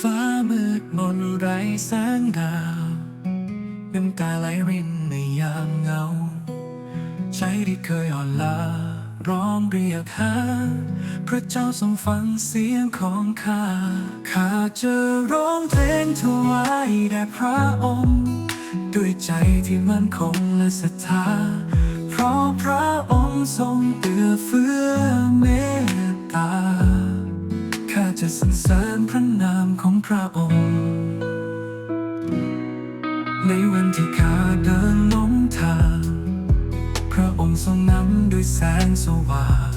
ฟ้ามืดมนไร้แสงดาวน้ำตาไหลรินในยามเงา ใจที่เคยอ่อนล้าร้องเรียกหาพระเจ้าทรงฟังเสียงของข้า ข้าจะร้องเพลงถวายแด่พระองค์ ด้วยใจที่มั่นคงและศรัทธา เพราะพระองค์ทรงเอื้อเฟื้อเมต จะสรรเสริญพระนามของพระองค์ ในวันที่ข้าเดินหลงทาง พระองค์ทรงนำด้วยแสงสว่าง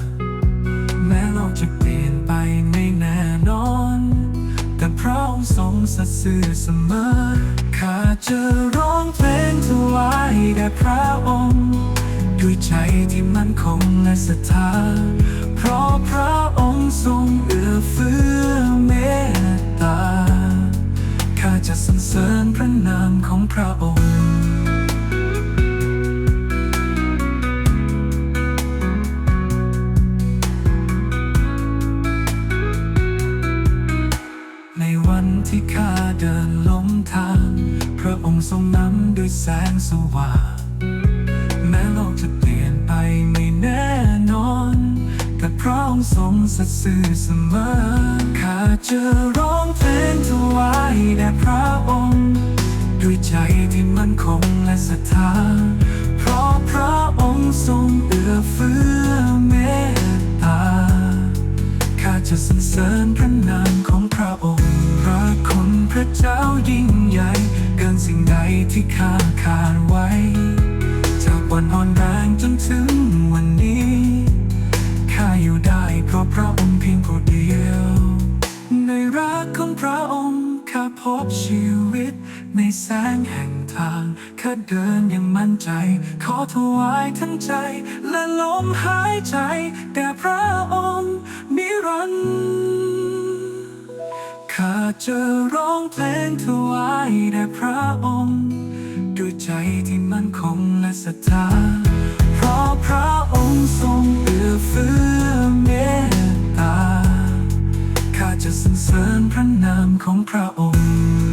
แม้โลกจะเปลี่ยนไปไม่แน่นอน แต่พระองค์ทรงสัตย์ซื่อเสมอข้าจะร้องเพลงถวายแด่พระองค์ ด้วยใจที่มั่นคงและศรัทธาเพราะพระองค์ทรง พระองค์ ในวันที่ข้าเดินหลงทาง พระองค์ทรงนำด้วยแสงสว่างแม้โลกจะเปลี่ยนไปไม่แน่นอน แต่พระองค์ทรงสัตย์ซื่อเสมอข้าจะร้องเพลงถวาย ที่มั่นคงและศรัทธา เพราะพระองค์ทรงเอื้อเฟื้อเมตตา ข้าจะสรรเสริญพระนามของพระองค์ พระคุณพระเจ้ายิ่งใหญ่ เกินสิ่งใดที่ข้าคาดไว้ จากวันอ่อนแรงจนถึงวันนี้ ข้าอยู่ได้เพราะพระองค์เพียงผู้เดียว ในรักของพระองค์ข้าพบชีวิต ในแสงแห่งทางข้าเดินอย่างมั่นใจ ขอถวายทั้งใจ และลมหายใจ แด่พระองค์นิรันดร์ข้าจะร้องเพลงถวายแด่พระองค์ด้วยใจที่มั่นคงและศรัทธาเพราะพระองค์ทรงเอื้อเฟื้อเมตตาข้าจะสรรเสริญพระนามของพระองค์